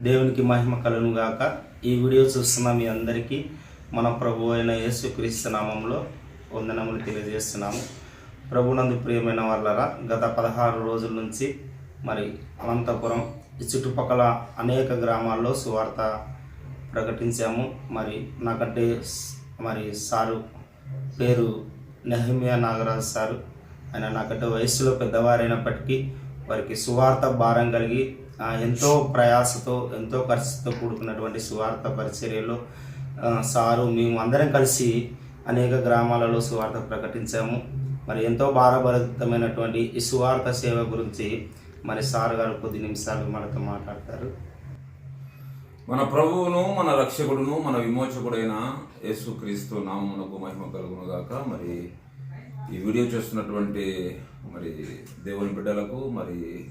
దేవునికి మహిమ కలను గాక. ఈ వీడియో చూస్తున్న మీ అందరికీ మన ప్రభు అయిన యేసుక్రీస్తు నామంలో వందనములు తెలియజేస్తున్నాము. ప్రభునందు ప్రియమైన వాళ్ళరా గత పదహారు రోజుల నుంచి మరి అనంతపురం ఈ చుట్టుపక్కల అనేక గ్రామాల్లో సువార్త ప్రకటించాము. మరి నాకంటే మరి సారు పేరు నెహమియా నాగరాజు సారు. ఆయన నాకంటే వయస్సులో పెద్దవారైనప్పటికీ వారికి సువార్త భారం కలిగి ఎంతో ప్రయాసతో ఎంతో ఖర్చుతో కూడుకున్నటువంటి సువార్త పరిచర్యలో సారు మేము అందరం కలిసి అనేక గ్రామాలలో సువార్త ప్రకటించాము. మరి ఎంతో భారభరితమైనటువంటి ఈ సువార్త సేవ గురించి మరి సార్ గారు కొద్ది నిమిషాలు మనతో మాట్లాడతారు. మన ప్రభువును మన రక్షకుడును మన విమోచకుడైన యేసుక్రీస్తు నామమునకు మహిమ కలుగును గాక మరి ఈ వీడియో చూస్తున్నటువంటి మరి దేవుని బిడ్డలకు మరి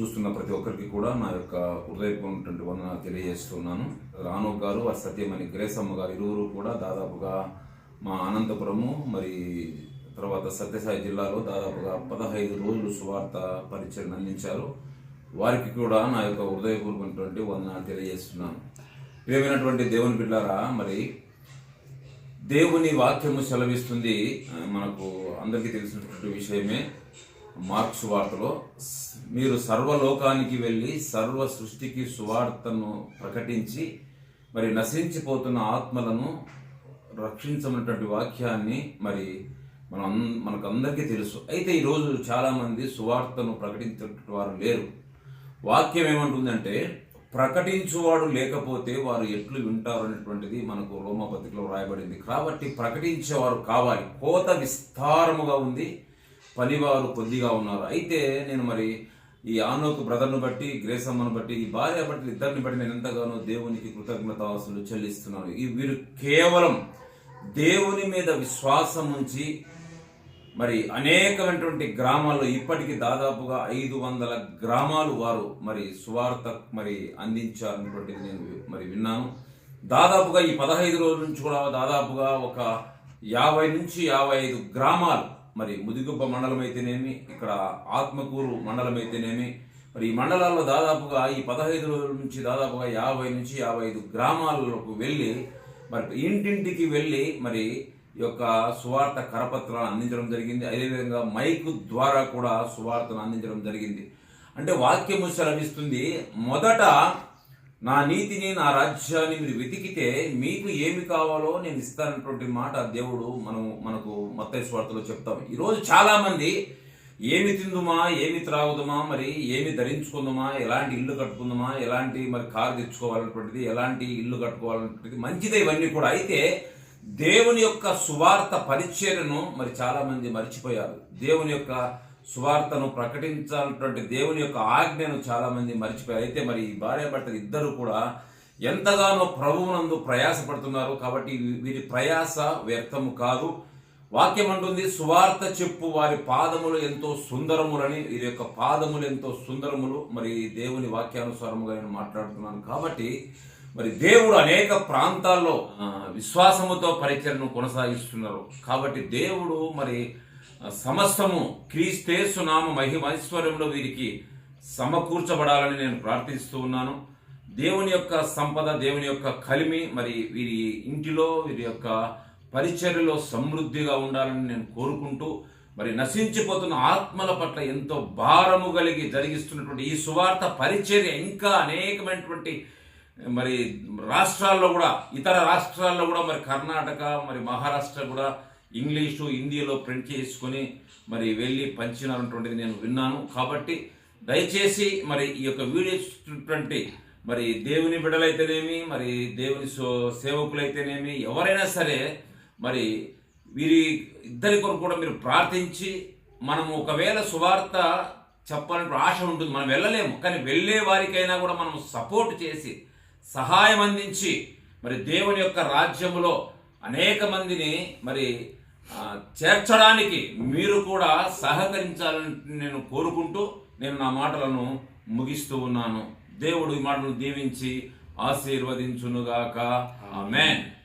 చూస్తున్న ప్రతి ఒక్కరికి కూడా నా యొక్క హృదయపూర్వటువంటి వందన తెలియజేస్తున్నాను. రాను గారు ఆ సత్యమణి గ్రేసమ్మ గారు ఇరువురు కూడా దాదాపుగా మా అనంతపురము మరి తర్వాత సత్యసాయి జిల్లాలో దాదాపుగా పదహైదు రోజులు సువార్త పరిచయం అందించారు. వారికి కూడా నా యొక్క హృదయపూర్వకమైనటువంటి వందన తెలియజేస్తున్నాను. ప్రియమైనటువంటి దేవుని బిడ్డారా మరి దేవుని వాక్యము సెలవిస్తుంది. మనకు అందరికీ తెలిసినటువంటి విషయమే. మార్క్స్ వార్తలో మీరు సర్వలోకానికి వెళ్ళి సర్వ సృష్టికి సువార్తను ప్రకటించి మరి నశించిపోతున్న ఆత్మలను రక్షించమన్నటువంటి వాక్యాన్ని మరి మనం అన్- మనకు అందరికీ తెలుసు. అయితే ఈరోజు చాలామంది సువార్తను ప్రకటించేటువంటి వారు లేరు. వాక్యం ఏమంటుందంటే ప్రకటించువాడు లేకపోతే వారు ఎట్లు వింటారు అనేటువంటిది మనకు రోమపత్రికలో రాయబడింది కాబట్టి ప్రకటించేవారు కావాలి. కోత విస్తారముగా ఉంది. పనివారు కొద్దిగా ఉన్నారు. అయితే నేను మరి ఈ ఆనోకు బ్రదర్ను బట్టి గ్రేసమ్మను బట్టి ఈ భార్య బట్టి ఇద్దరిని బట్టి నేను ఎంతగానో దేవునికి కృతజ్ఞతావాసులు చెల్లిస్తున్నాను. ఈ వీరు కేవలం దేవుని మీద విశ్వాసం ఉంచి మరి అనేకమైనటువంటి గ్రామాల్లో ఇప్పటికి దాదాపుగా ఐదు వందల గ్రామాలు వారు మరి సువార్త మరి అందించారన్నటువంటిది నేను మరి విన్నాను. దాదాపుగా ఈ పదహైదు రోజుల నుంచి కూడా దాదాపుగా ఒక యాభై నుంచి యాభై ఐదు గ్రామాలు మరి ముదిగుబ్బ మండలం అయితేనేమి ఇక్కడ ఆత్మకూరు మండలం అయితేనేమి మరి ఈ మండలాల్లో దాదాపుగా ఈ పదహైదు రోజుల నుంచి దాదాపుగా యాభై నుంచి యాభై ఐదు గ్రామాలకు వెళ్ళి మరి ఇంటింటికి వెళ్ళి మరి ఈ యొక్క సువార్త కరపత్రాలను అందించడం జరిగింది. అదేవిధంగా మైక్ ద్వారా కూడా సువార్తను అందించడం జరిగింది. అంటే వాక్యము సెలవిస్తుంది మొదట నా నీతిని నా రాజ్యాన్ని మీరు వెతికితే మీకు ఏమి కావాలో నేను ఇస్తానటువంటి మాట దేవుడు మనం మనకు మత్తయి స్వార్థలో చెప్తాం. ఈరోజు చాలా మంది ఏమి తిందుమా ఏమి త్రాగుదమా మరి ఏమి ధరించుకుందామా ఎలాంటి ఇల్లు కట్టుకుందామా ఎలాంటి మరి కారు తెచ్చుకోవాలన్నటువంటిది ఎలాంటి ఇల్లు కట్టుకోవాలన్నటువంటిది మంచిదే ఇవన్నీ కూడా. అయితే దేవుని యొక్క సువార్త పరిచయను మరి చాలా మంది మర్చిపోయారు. దేవుని యొక్క సువార్తను ప్రకటించాలన్నటువంటి దేవుని యొక్క ఆజ్ఞను చాలా మంది మర్చిపోయారు. అయితే మరి ఈ భార్యాభర్తలు ఇద్దరు కూడా ఎంతగానో ప్రభువునందు ప్రయాసపడుతున్నారు కాబట్టి వీరి ప్రయాస వ్యర్థము కాదు. వాక్యం అంటుంది సువార్త చెప్పు వారి పాదములు ఎంతో సుందరములని వీరి యొక్క పాదములు ఎంతో సుందరములు. మరి దేవుని వాక్యానుసారముగా నేను మాట్లాడుతున్నాను కాబట్టి మరి దేవుడు అనేక ప్రాంతాల్లో విశ్వాసముతో పరిచయను కొనసాగిస్తున్నారు. కాబట్టి దేవుడు మరి సమస్తము క్రీస్తేసు నామ మహిమైశ్వర్యంలో వీరికి సమకూర్చబడాలని నేను ప్రార్థిస్తూ ఉన్నాను. దేవుని యొక్క సంపద దేవుని యొక్క కలిమి మరి వీరి ఇంటిలో వీరి యొక్క పరిచర్యలో సమృద్ధిగా ఉండాలని నేను కోరుకుంటూ మరి నశించిపోతున్న ఆత్మల పట్ల ఎంతో భారము కలిగి జరిగిస్తున్నటువంటి ఈ సువార్త పరిచర్య ఇంకా అనేకమైనటువంటి మరి రాష్ట్రాల్లో కూడా ఇతర రాష్ట్రాల్లో కూడా మరి కర్ణాటక మరి మహారాష్ట్ర కూడా ఇంగ్లీషు హిందీలో ప్రింట్ చేసుకొని మరి వెళ్ళి పంచినటువంటిది నేను విన్నాను. కాబట్టి దయచేసి మరి ఈ యొక్క వీడియో చూసినటువంటి మరి దేవుని బిడ్డలైతేనేమి మరి దేవుని సో- సేవకులైతేనేమి ఎవరైనా సరే మరి వీరి ఇద్దరి కొరకు కూడా మీరు ప్రార్థించి మనము ఒకవేళ సువార్త చెప్పాలంటే ఆశ ఉంటుంది. మనం వెళ్ళలేము. కానీ వెళ్ళే వారికైనా కూడా మనం సపోర్ట్ చేసి సహాయం అందించి మరి దేవుని యొక్క రాజ్యములో అనేక మందిని మరి చేర్చడానికి మీరు కూడా సహకరించాలని నేను కోరుకుంటూ నేను నా మాటలను ముగిస్తూ ఉన్నాను. దేవుడు ఈ మాటలు దీవించి ఆశీర్వదించునుగాక. ఆమెన్.